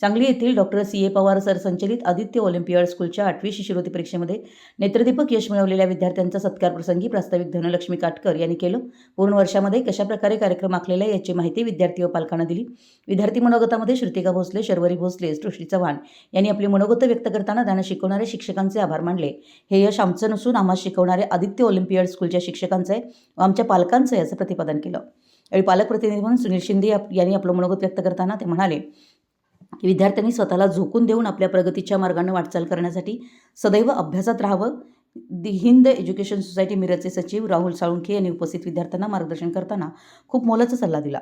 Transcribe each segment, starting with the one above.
सांगली येथील doctor C A Pawar sir संचलित Aditya Olympiad स्कूलच्या आठवी शिष्यवृत्ती परीक्षेमध्ये नेत्रदीपक यश मिळवलेल्या विद्यार्थ्यांचा सत्कार प्रसंगी प्रास्ताविक धनलक्ष्मी काटकर यांनी केलं. पूर्ण वर्षामध्ये कशाप्रकारे कार्यक्रम आखलेला आहे याची माहिती विद्यार्थी व पालकांना दिली. विद्यार्थी मनोगतामध्ये श्रुतिका भोसले शर्वरी भोसले सृष्टी चव्हाण यांनी आपली मनोगत व्यक्त करताना त्यांना शिकवणाऱ्या शिक्षकांचे आभार मानले. हे यश आमचं नसून आम्हाला शिकवणारे आदित्य ऑलिम्पियाड स्कूलच्या शिक्षकांचं आहे व आमच्या पालकांचं आहे असं प्रतिपादन केलं. यावेळी पालकप्रतिनिधी म्हणून सुनील शिंदे यांनी आपलं मनोगत व्यक्त करताना ते म्हणाले विद्यार्थ्यांनी स्वतःला झोकून देऊन आपल्या प्रगतीच्या मार्गाने वाटचाल करण्यासाठी सदैव अभ्यासात राहावं. दि हिंद एज्युकेशन सोसायटी मिरजचे सचिव राहुल साळुंखे यांनी उपस्थित विद्यार्थ्यांना मार्गदर्शन करताना खूप मोलाचा सल्ला दिला.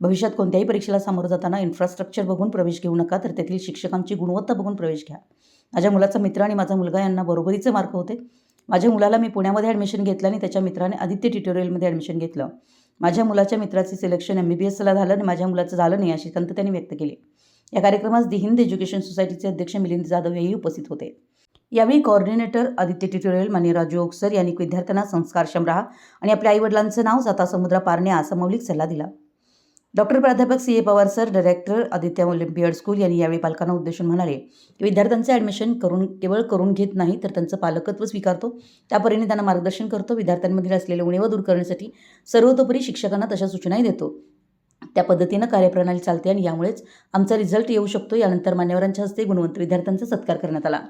भविष्यात कोणत्याही परीक्षेला सामोरं जाताना इन्फ्रास्ट्रक्चर बघून प्रवेश घेऊ नका तर तेथील शिक्षकांची गुणवत्ता बघून प्रवेश घ्या. माझ्या मुलाचा मित्र आणि माझा मुलगा यांना बरोबरीचे मार्क होते. माझ्या मुलाला मी पुण्यामध्ये ॲडमिशन घेतलं आणि त्याच्या मित्राने आदित्य ट्युटोरियलमध्ये ॲडमिशन घेतलं. माझ्या मुलाच्या मित्राचे सिलेक्शन एम बी बी एसला झालं आणि माझ्या मुलाचं झालं नाही अशी खंत त्यांनी व्यक्त केली. या कार्यक्रमास दि हिंद एज्युकेशन सोसायटीचे अध्यक्ष मिलिंद जाधव हेही उपस्थित होते. यावेळी कॉर्डिनेटर आदित्य ट्युटोरियल मान्य राजू ओकसर यांनी विद्यार्थ्यांना संस्कारक्षम राहा आणि आपल्या आईवडिलांचं नाव जाता समुद्र पारण्या असा मौलिक सल्ला दिला. डॉक्टर प्राध्यापक C A Pawar sir director Aditya Olympiad school यांनी यावेळी पालकांना उद्देशून म्हणाले की विद्यार्थ्यांचे ॲडमिशन करून केवळ करून घेत नाही तर त्यांचं पालकत्व स्वीकारतो. त्या परीने त्यांना मार्गदर्शन करतो. विद्यार्थ्यांमधील असलेले उणीवा दूर करण्यासाठी सर्वतोपरी शिक्षकांना तशा सूचनाही देतो. त्या पद्धतीनं कार्यप्रणाली चालते आणि यामुळेच आमचा रिझल्ट येऊ शकतो. यानंतर मान्यवरांच्या हस्ते गुणवंत विद्यार्थ्यांचा सत्कार करण्यात आला.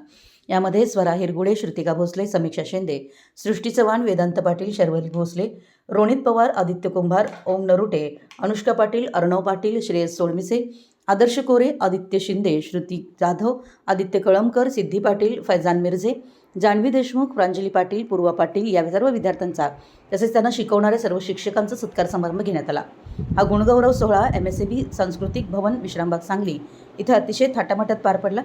यामध्ये स्वरा हिरगुडे श्रुतिका भोसले समीक्षा शेंदे सृष्टी चव्हाण वेदांत पाटील शर्वरी भोसले रोनित पवार आदित्य कुंभार ओम नरुटे अनुष्का पाटील अर्णव पाटील श्रेयस सोळमिसे आदर्श कोरे आदित्य शिंदे श्रुती जाधव आदित्य कळमकर सिद्धी पाटील फैजान मिर्झे जान्हवी देशमुख प्रांजली पाटील पूर्वा पाटील या सर्व विद्यार्थ्यांचा. तसेच त्यांना शिकवणाऱ्या सर्व शिक्षकांचा सत्कार समारंभ घेण्यात आला. हा गुणगौरव सोहळा एम एस बी सांस्कृतिक भवन विश्रामबाग सांगली इथं अतिशय थाटामाटात पार पडला.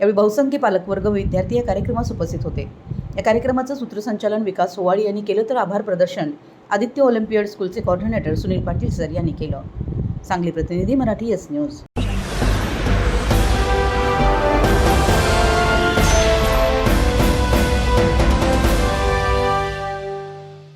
यावेळी बहुसंख्य पालकवर्ग विद्यार्थी या कार्यक्रमास उपस्थित होते. या कार्यक्रमाचं सूत्रसंचालन विकास सोवाळी यांनी केलं तर आभार प्रदर्शन आदित्य ऑलिम्पियड स्कूलचे कॉर्डिनेटर सुनील पाटील सर यांनी केलं. सांगली प्रतिनिधी मराठी एस न्यूज